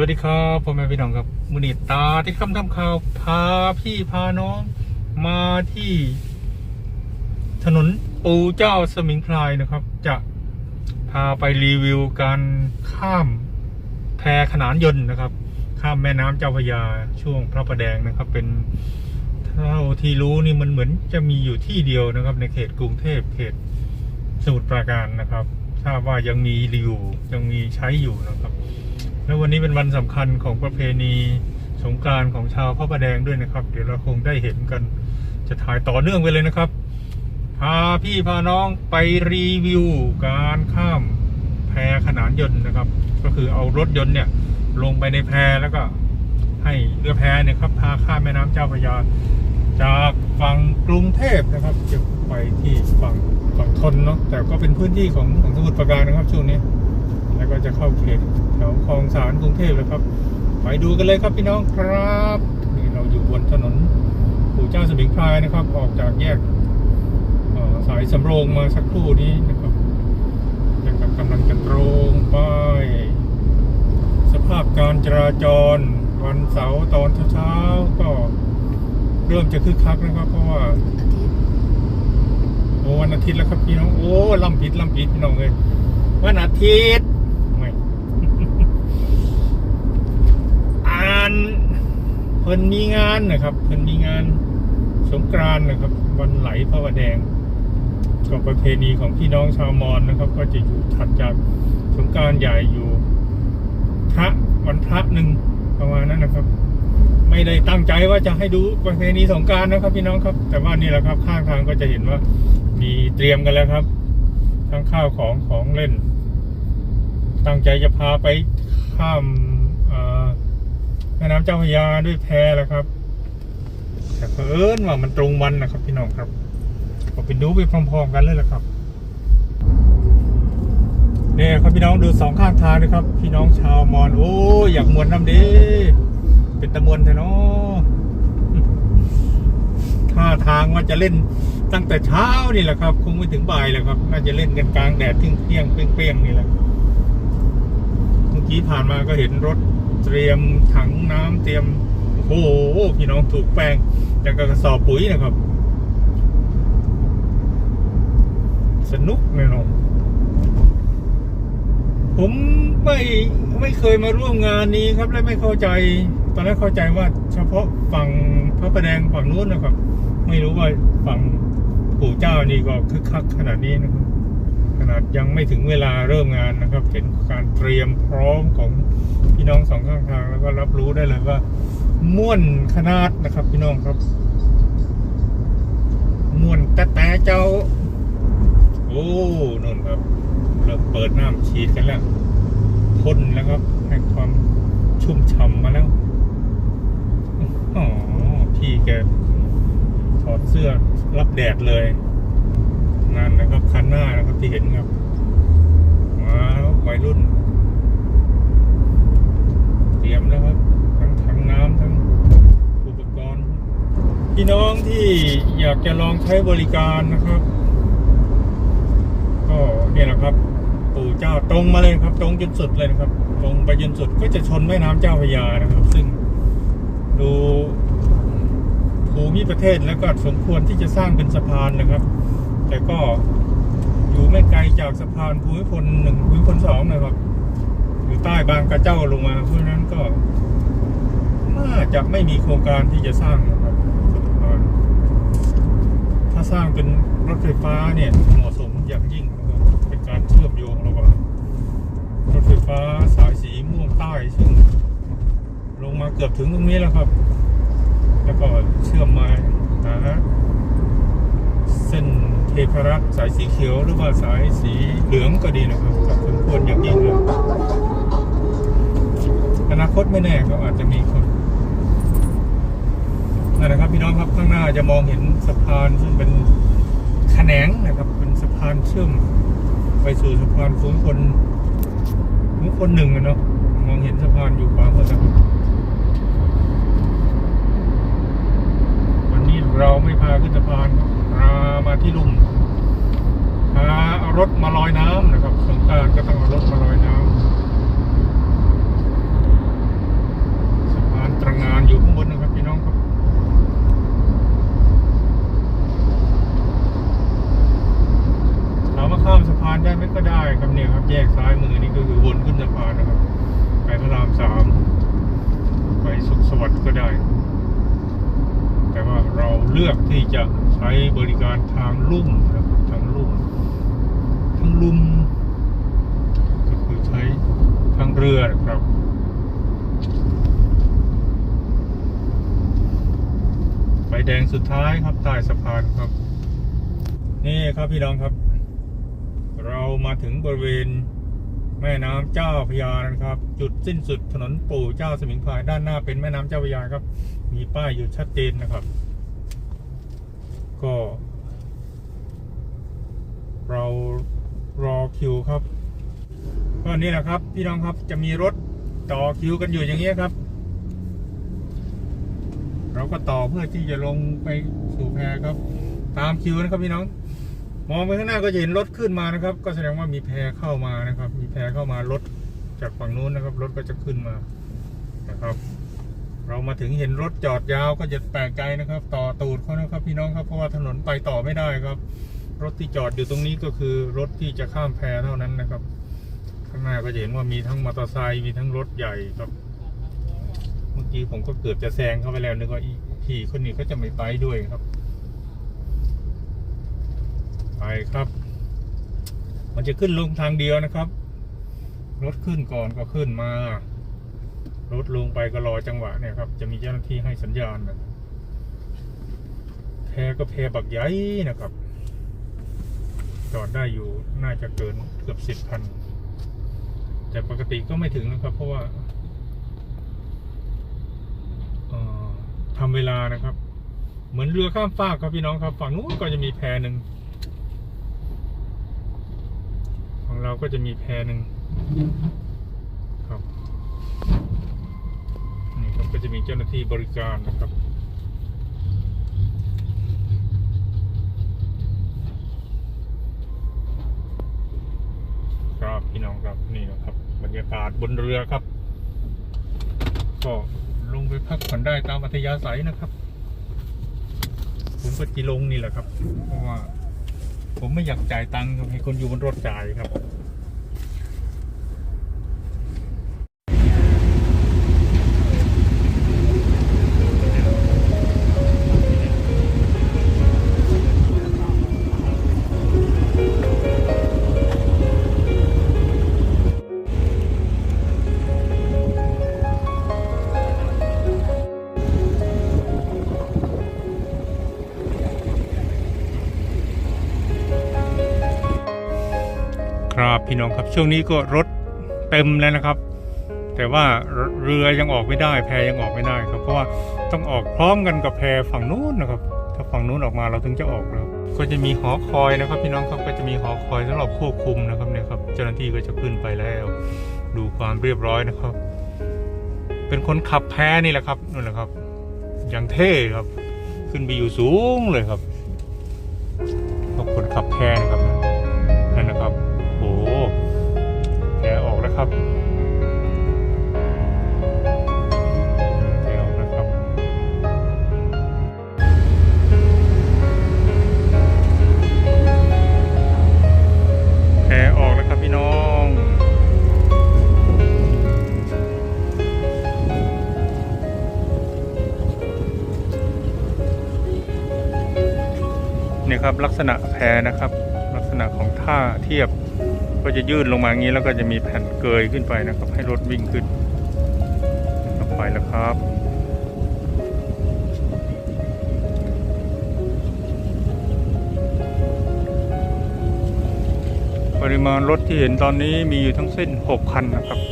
วัสดีครับพ่อแม่พี่น้องครับมุนิตาที่คำทำข่าวพาพี่พาน้องมาที่ ถนนปูเจ้าสมิงพรายนะครับ จะพาไปรีวิวการข้ามแพขนานยนต์นะครับ ข้ามแม่น้ำเจ้าพระยาช่วงพระประแดงนะครับ เป็นเท่าที่รู้นี่มันเหมือนจะมีอยู่ที่เดียวนะครับ ในเขตกรุงเทพเขตสมุทรปราการนะครับทราบว่ายังมีอยู่ยังมีใช้อยู่นะครับ แล้ววันนี้เป็นวันสำคัญของประเพณีสงกานต์ของชาวพระประแดงด้วยนะครับ เดี๋ยวเราคงได้เห็นกัน จะถ่ายต่อเนื่องไปเลยนะครับ พาพี่พาน้องไปรีวิวการข้ามแพขนานยนต์นะครับ ก็คือเอารถยนต์เนี่ยลงไปในแพแล้วก็ให้เรือแพเนี่ยครับพาข้ามแม่น้ำเจ้าพระยา จากฝั่งกรุงเทพนะครับจะไปที่ฝั่งฝั่งทนเนาะแต่ก็เป็นพื้นที่ของของสมุทรปราการนะครับช่วงนี้ แล้วก็จะเข้าเขต แถวคลองสารกรุงเทพแล้วครับ ไปดูกันเลยครับพี่น้องครับนี่เราอยู่บนถนนปู่เจ้าสมิงพรายนะครับ ออกจากแยกสายสำโรงมาสักครู่นี้นะครับยังกำลังจะตรงไปสภาพการจราจรวันเสาร์ตอนเช้าๆก็เริ่มจะคึกคักนะครับ เพราะว่าโอ้วันอาทิตย์แล้วครับพี่น้องโอ้ลำผิดลำผิดพี่น้องเลยวันอาทิตย์ไม่ อ่าน เพิ่นมีงานนะครับเพิ่นมีงานสงกรานนะครับ วันไหลพระประแดงก็ประเพณีของพี่น้องชาวมอญนะครับ ก็จะอยู่ถัดจากสงกานต์ใหญ่อยู่พระวันพระหนึ่งประมาณนั้นนะครับ ไม่ได้ตั้งใจว่าจะให้ดูประเพณีสงการนะครับ พี่น้องครับ แต่ว่านี่แหละครับ ข้างทางก็จะเห็นว่ามีเตรียมกันแล้วครับ ทั้งข้าวของของเล่น ตั้งใจจะพาไปข้าม แม่น้ำเจ้าพระยาด้วยแพแล้วครับแต่เผอิญว่ามันตรงวันนะครับ พี่น้องครับก็ไปดูไปพร้อมๆกันเลยแหละครับเนี่ยครับพี่น้องดูสองข้างทางนะครับ พี่น้องชาวมอญโอ้อยากมวนน้ำดีเป็นตะมวนแท้เนาะท่าทางว่าจะเล่นตั้งแต่เช้านี่แหละครับ คงไม่ถึงบ่ายแหละครับ น่าจะเล่นกันกลางแดดทิ้งเที่ยงเปรี้ยงๆนี่แหละเมื่อกี้ผ่านมาก็เห็นรถ เตรียมถังน้ำเตรียมโอ้โหพี่น้องถูกแป้งจากกระสอบปุ๋ยนะครับ สนุกแน่นอนผมไม่ไม่เคยมาร่วมงานนี้ครับและไม่เข้าใจ ตอนแรกเข้าใจว่าเฉพาะฝั่งพระประแดงฝั่งนู้นนะครับ ไม่รู้ว่าฝั่งปู่เจ้านี่ก็คึกคักขนาดนี้นะครับ ขนาดยังไม่ถึงเวลาเริ่มงานนะครับ เห็นการเตรียมพร้อมของพี่น้องสองข้างทางแล้วก็รับรู้ได้เลยว่า ม่วนขนาดนะครับ พี่น้องครับ ม่วนแต่แต่เจ้า โอ้นนครับเริ่มเปิดน้ำฉีดกันแล้วพ่นแล้วครับให้ความชุ่มฉ่ำมาแล้วอ๋อพี่แกถอดเสื้อรับแดดเลย นั่นนะครับคันหน้านะครับที่เห็นครับมาแล้ววัยรุ่น เตรียมแล้วครับทั้งถังน้ำทั้งอุปกรณ์พี่น้องที่อยากจะลองใช้บริการนะครับ ก็เนี่ยแหละครับ ปู่เจ้าตรงมาเลยครับ ตรงจนสุดเลยนะครับ ตรงไปจนสุดก็จะชนแม่น้ำเจ้าพระยานะครับ ซึ่งดูภูมิประเทศแล้วก็สมควรที่จะสร้างเป็นสะพานนะครับ แต่ก็อยู่ไม่ไกลจากสะพานภูมิพลหนึ่งภูมิพลสองนะครับ อยู่ใต้บางกระเจ้าลงมา เพราะฉะนั้นก็น่าจะไม่มีโครงการที่จะสร้างนะครับสะพานถ้าสร้างเป็นรถไฟฟ้าเนี่ยเหมาะสมอย่างยิ่งนะครับเป็นการเชื่อมโยงระหว่างรถไฟฟ้าสายสีม่วงใต้ซึ่งลงมาเกือบถึงตรงนี้แล้วครับ แล้วก็เชื่อมมาหาเส้น เทพรักษ์สายสีเขียวหรือว่าสายสีเหลืองก็ดีนะครับก็สมควรอย่างยิ่งเลยอนาคตไม่แน่ก็อาจจะมีคนนั่นนะครับพี่น้องครับข้างหน้าจะมองเห็นสะพานซึ่งเป็นแขนงนะครับเป็นสะพานเชื่อม ไปสู่สะพานฟุ้งคนฟุ้งคนหนึ่งอะเนาะมองเห็นสะพานอยู่ขวามือนะครับวันนี้เราไม่พาขึ้นสะพานพา มาที่ลุ่มหารถมาลอยน้ำนะครับสงการก็ต้องเอารถมาลอยน้ำสะพานตรงงานอยู่ข้างบนนะครับพี่น้องครับเรามาข้ามสะพานได้ไหมก็ได้ครับเนี่ยครับแยกซ้ายมือนี่ก็คือวนขึ้นสะพานนะครับไปพระรามสามไปสุขสวัสดิ์ก็ได้ แต่ว่าเราเลือกที่จะ ใช้บริการทางลุ่มนะครับทางลุ่มทางลุ่มก็คือใช้ทางเรือนะครับไฟแดงสุดท้ายครับใต้สะพานครับ นี่ครับพี่น้องครับ เรามาถึงบริเวณแม่น้ำเจ้าพยานะครับ จุดสิ้นสุดถนนปู่เจ้าสมิงพรายด้านหน้าเป็นแม่น้ำเจ้าพยาครับ มีป้ายอยู่ชัดเจนนะครับ ก็ เรารอคิวครับก็นี่แหละครับ พี่น้องครับจะมีรถต่อคิวกันอยู่อย่างเงี้ยครับ เราก็ต่อเพื่อที่จะลงไปสู่แพครับ ตามคิวนะครับพี่น้อง มองไปข้างหน้าก็จะเห็นรถขึ้นมานะครับ ก็แสดงว่ามีแพเข้ามานะครับ มีแพเข้ามารถจากฝั่งนู้นนะครับ รถก็จะขึ้นมานะครับ เรามาถึงเห็นรถจอดยาวก็จะแปลกใจนะครับ ต่อตูดเขานะครับพี่น้องครับเพราะว่าถนนไปต่อไม่ได้ครับ รถที่จอดอยู่ตรงนี้ก็คือรถที่จะข้ามแพเท่านั้นนะครับ ข้างหน้าก็จะเห็นว่ามีทั้งมอเตอร์ไซค์มีทั้งรถใหญ่ครับ เมื่อกี้ผมก็เกือบจะแซงเข้าไปแล้วนึกว่าอีพี่คนนี้ก็จะไม่ไปด้วยครับ ไปครับ มันจะขึ้นลงทางเดียวนะครับ รถขึ้นก่อนก็ขึ้นมา รถลงไปก็รอจังหวะเนี่ยครับ จะมีเจ้าหน้าที่ให้สัญญาณนะแพก็แพบักใหญ่นะครับ จอดได้อยู่น่าจะเกินเกือบสิบคัน แต่ปกติก็ไม่ถึงนะครับ เพราะว่าทำเวลานะครับ เหมือนเรือข้ามฟากครับพี่น้องครับ ฝั่งนู้นก็จะมีแพหนึ่งของเราก็จะมีแพหนึ่งครับ ครับก็จะมีเจ้าหน้าที่บริการนะครับ ครับพี่น้องครับนี่นะครับ บรรยากาศบนเรือครับ ก็ลงไปพักผ่อนได้ตามอัธยาศัยนะครับ ผมก็จีลงนี่แหละครับ เพราะว่า ผมไม่อยากจ่ายตังค์ให้คนอยู่บนรถจ่ายครับ ครับพี่น้องครับช่วงนี้ก็รถเต็มแล้วนะครับ แต่ว่าเรือยังออกไม่ได้ แพยังออกไม่ได้ครับ เพราะว่าต้องออกพร้อมกันกับแพฝั่งนู้นนะครับ ถ้าฝั่งนู้นออกมาเราถึงจะออกแล้วก็จะมีหอคอยนะครับ พี่น้องครับก็จะมีหอคอยสำหรับควบคุมนะครับเนี่ยครับ เจ้าหน้าที่ก็จะขึ้นไปแล้ว ดูความเรียบร้อยนะครับ เป็นคนขับแพนี่แหละครับนั่นแหละครับ อย่างเท่ครับ ขึ้นไปอยู่สูงเลยครับก็คนขับแพนะครับ ออกแล้วครับแกออกแล้วครับแกออกแล้วครับพี่น้องเนี่ยครับลักษณะแพนะครับ ลักษณะของท่าเทียบ ก็จะยื่นลงมางี้แล้วก็จะมีแผ่นเกยขึ้นไปนะครับ ให้รถวิ่งขึ้นนะครับไปแล้วครับ ปริมาณรถที่เห็นตอนนี้มีอยู่ทั้งสิ้น 6 คันนะครับ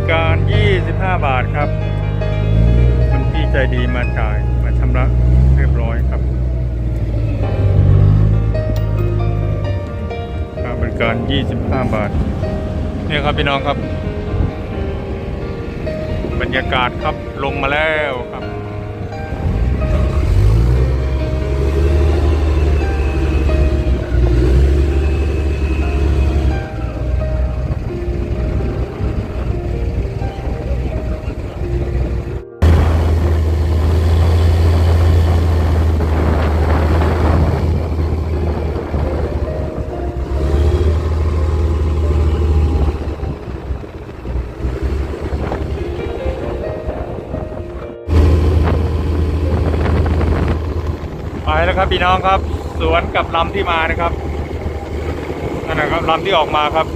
ริการ 25 บาทครับคุณพี่ใจดีมาจ่ายมาชำระเรียบร้อยครับค่าบริการ 25 บาท เนี่ยครับพี่น้องครับ บรรยากาศครับลงมาแล้วครับ พี่น้องครับ สวนกับลำที่มานะครับนั่นนะครับลำที่ออกมาครับ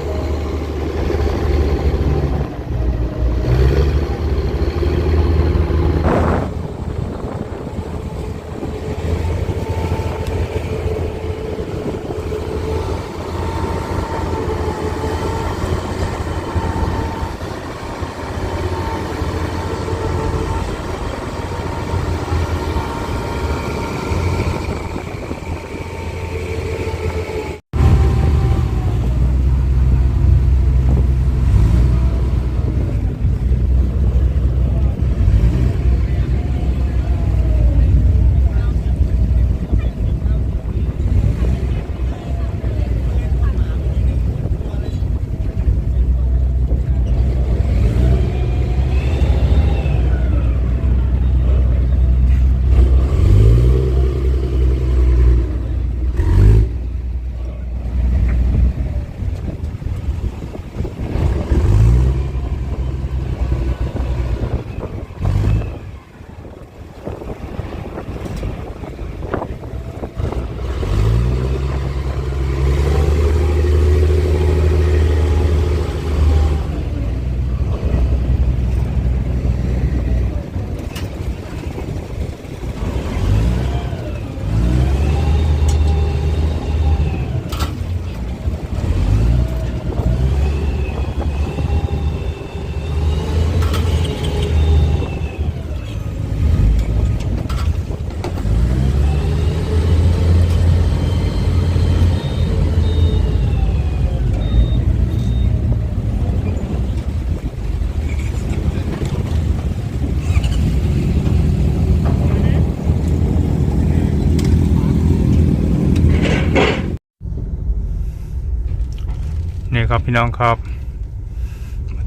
ครับพี่น้องครับ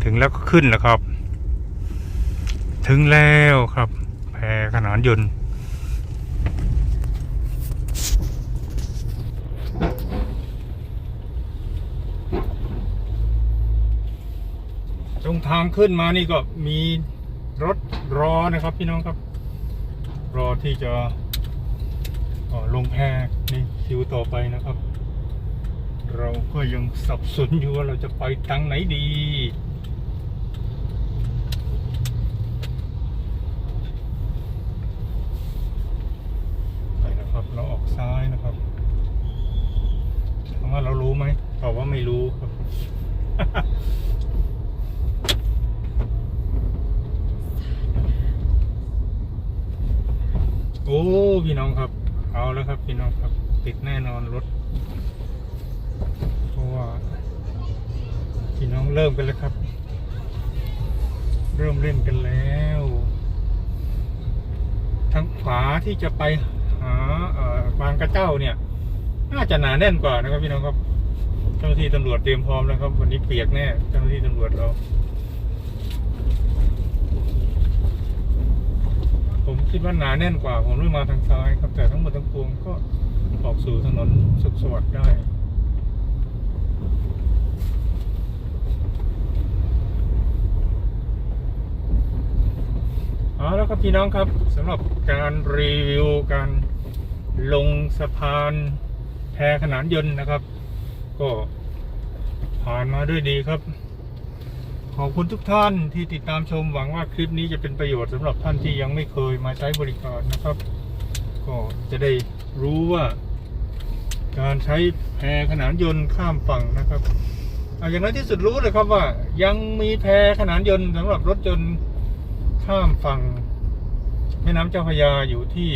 ถึงแล้วก็ขึ้นแล้วครับ ถึงแล้วครับแพขนานยนต์ตรงทางขึ้นมานี่ก็มีรถรอนะครับพี่น้องครับ รอที่จะลงแพในคิวต่อไปนะครับ เราก็ยังสับสนอยู่ว่าเราจะไปทางไหนดี ไปนะครับ เราออกซ้ายนะครับถามว่าเรารู้ไหมตอบว่าไม่รู้ครับโอ้ พี่น้องครับ เอาแล้วครับ พี่น้องครับ ติดแน่นอนรถ เพราะว่า พี่น้องเริ่มกันแล้วครับ เริ่มเล่นกันแล้ว ทางขวาที่จะไปหาบางกระเจ้าเนี่ย น่าจะหนาแน่นกว่านะครับพี่น้องครับเจ้าหน้าที่ตำรวจเตรียมพร้อมแล้วครับ วันนี้เปียกแน่เจ้าหน้าที่ตำรวจเรา ผมคิดว่าหนาแน่นกว่า ผมเริ่มมาทางซ้ายครับ แต่ทั้งหมดทั้งปวงก็ออกสู่ถนนสุขสวัสดิ์ได้ เอาแล้วครับพี่น้องครับสำหรับการรีวิวการลงสะพานแพขนานยนต์นะครับ ก็ผ่านมาด้วยดีครับ ขอบคุณทุกท่านที่ติดตามชมหวังว่าคลิปนี้จะเป็นประโยชน์สำหรับท่านที่ยังไม่เคยมาใช้บริการนะครับ ก็จะได้รู้ว่า การใช้แพขนานยนต์ข้ามฝั่งนะครับออย่างน้อยที่สุดรู้เลยครับว่ายังมีแพขนานยนต์สำหรับรถยนต์ ข้ามฝั่งแม่น้ำเจ้าพยาอยู่ที่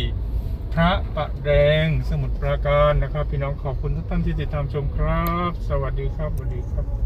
พระประแดงสมุทรปราการนะครับ พี่น้องขอบคุณทุกท่านที่ติดตามชมครับ สวัสดีครับสวัสดีครับ